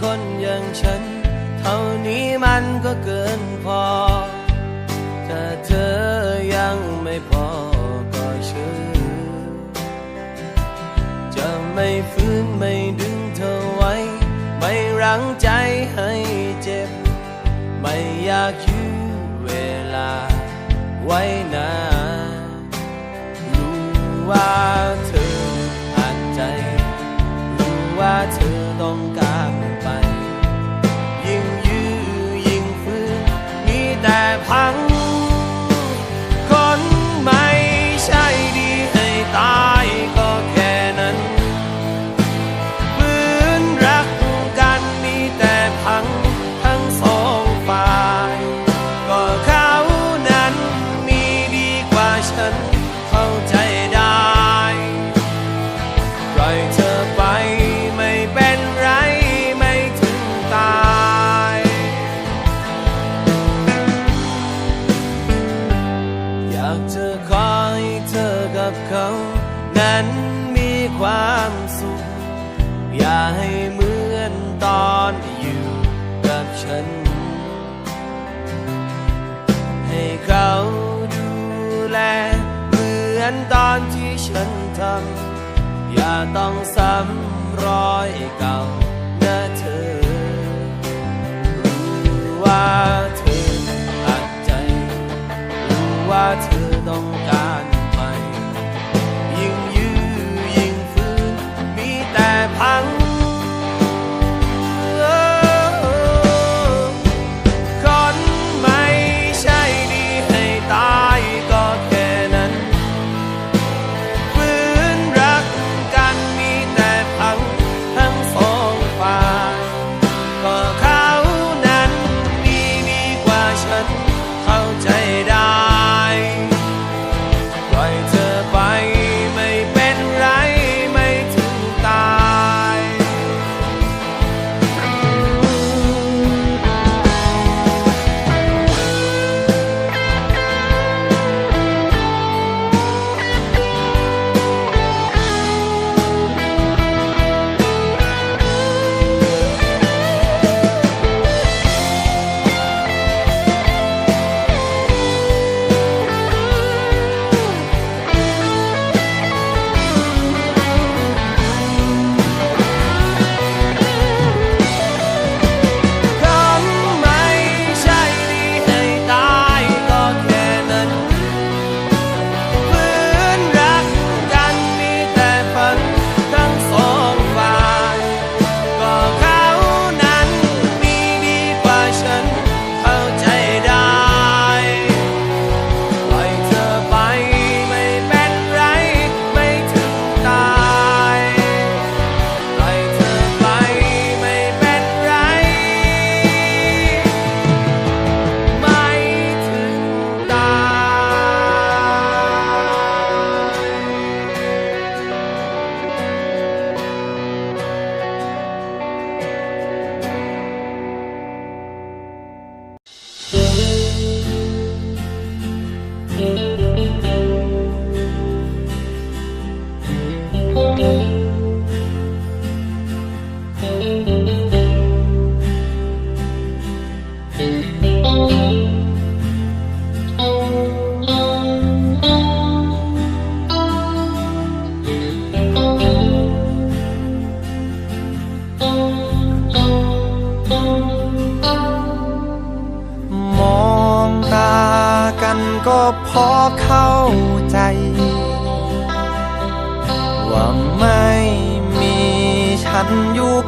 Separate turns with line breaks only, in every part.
คนอย่างฉัน เท่านี้มันก็เกินพอ ถ้าเธอยังไม่พอก็เชื่อจะไม่ฟื้นไม่ดึงเธอไว้ ไม่รั้งใจให้เจ็บ ไม่อยากยื้อเวลาไว้นาน อย่าให้เหมือนตอนอยู่กับฉัน ให้เขาดูแล เหมือนตอนที่ฉันทำ อย่าต้องซ้ำรอยเก่านะเธอ รู้ว่าเธออัดใจ รู้ว่าเธ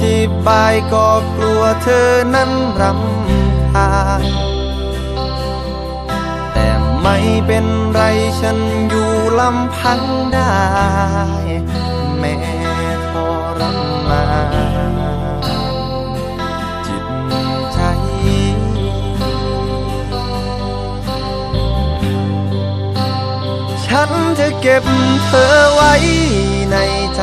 ธิบายก็กลัวเธอนั้นรำคาญแต่ไม่เป็นไรฉันอยู่ลำพังได้ แม้ทรมาจิตใจ ฉันจะเก็บเธอไว้ในใจ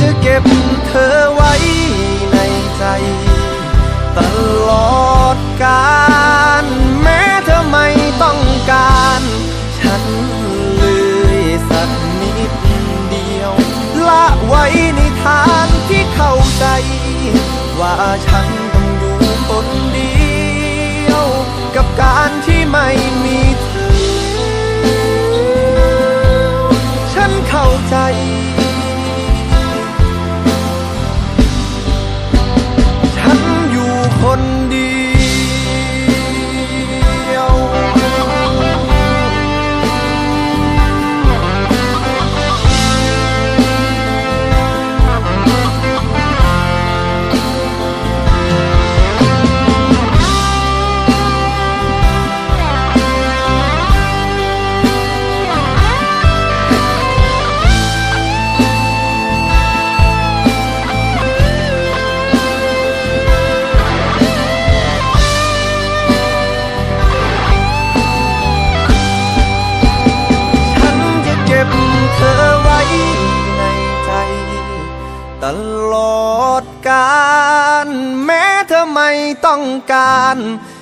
จะเก็บเธอไว้ในใจ ตลอดกาลแม้เธอไม่ต้องการ ฉันเลยสักนิดเดียว ละไว้ในทางที่เข้าใจ ว่าฉัน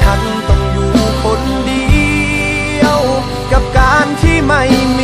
ฉันต้องอยู่คนเดียว กับการที่ไม่มี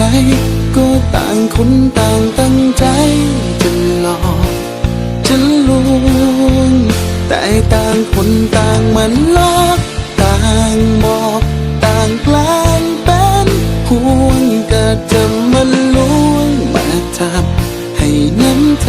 ใครก็ต่างคนต่างตั้งใจจะหลอกจะลวงแต่ต่างคนต่างมันลอกต่างบอกต่างแกล้งเป็นห่วงก็จะมันลวงมาจับให้น้ำใจ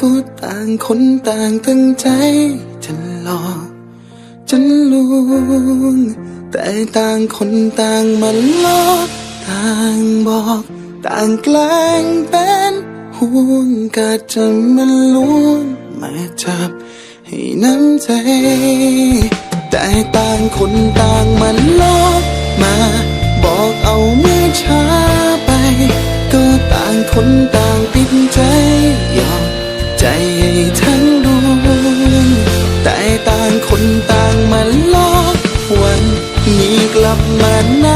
ก็ต่างคนต่างตั้งใจจะหลอกจะลวงแต่ต่างคนต่างมันลอกต่างบอก ต่างแกล้งเป็นห่วงก็จะมันลวงมาจับให้น้ำใจ แต่ต่างคนต่างมันลอกมา บอกเอาเมื่อช้าไป ก็ต่างคนต่างติดใจ คนต่างมาลอกวันนี้กลับมานะ